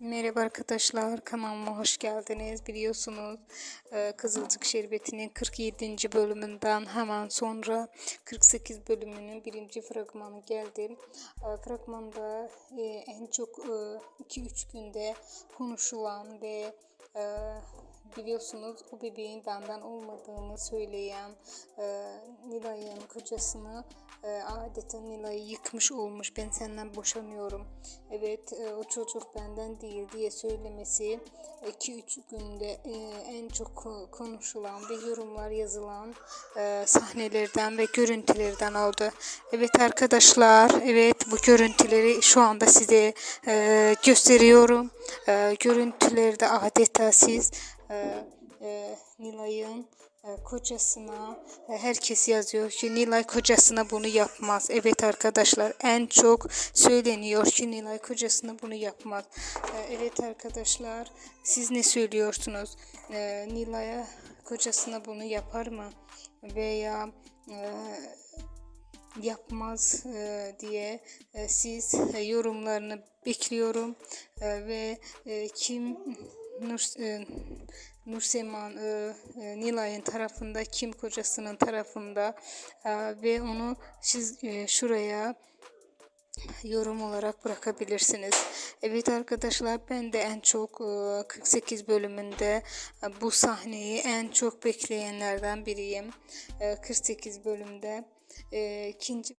Merhaba arkadaşlar, kanalıma hoş geldiniz. Biliyorsunuz e, Kızılcık Şerbeti'nin 47. bölümünden hemen sonra 48 bölümünün birinci fragmanı geldi. E, Fragmanda e, en çok 2-3 günde konuşulan ve e, biliyorsunuz o bebeğin benden olmadığını söyleyen e, Nilay'ın kocasını e, adeta Nilay'ı yıkmış olmuş. Ben senden boşanıyorum. Evet e, o çocuk benden değil diye söylemesi 2-3 günde e, en çok ko- konuşulan ve yorumlar yazılan e, sahnelerden ve görüntülerden oldu. Evet arkadaşlar, evet bu görüntüleri şu anda size e, gösteriyorum. E, görüntülerde adeta siz e, e, Nilay'ın e, kocasına e, herkes yazıyor ki Nilay kocasına bunu yapmaz. Evet arkadaşlar en çok söyleniyor ki Nilay kocasına bunu yapmaz. E, evet arkadaşlar siz ne söylüyorsunuz? E, Nilay'a kocasına bunu yapar mı? Veya e, yapmaz e, diye e, siz e, yorumlarını bekliyorum E, ve e, kim Nur, e, Nurseman e, e, Nilay'ın tarafında kim kocasının tarafında e, ve onu siz e, şuraya yorum olarak bırakabilirsiniz. Evet arkadaşlar ben de en çok e, 48 bölümünde e, bu sahneyi en çok bekleyenlerden biriyim. E, 48 bölümde e, ikinci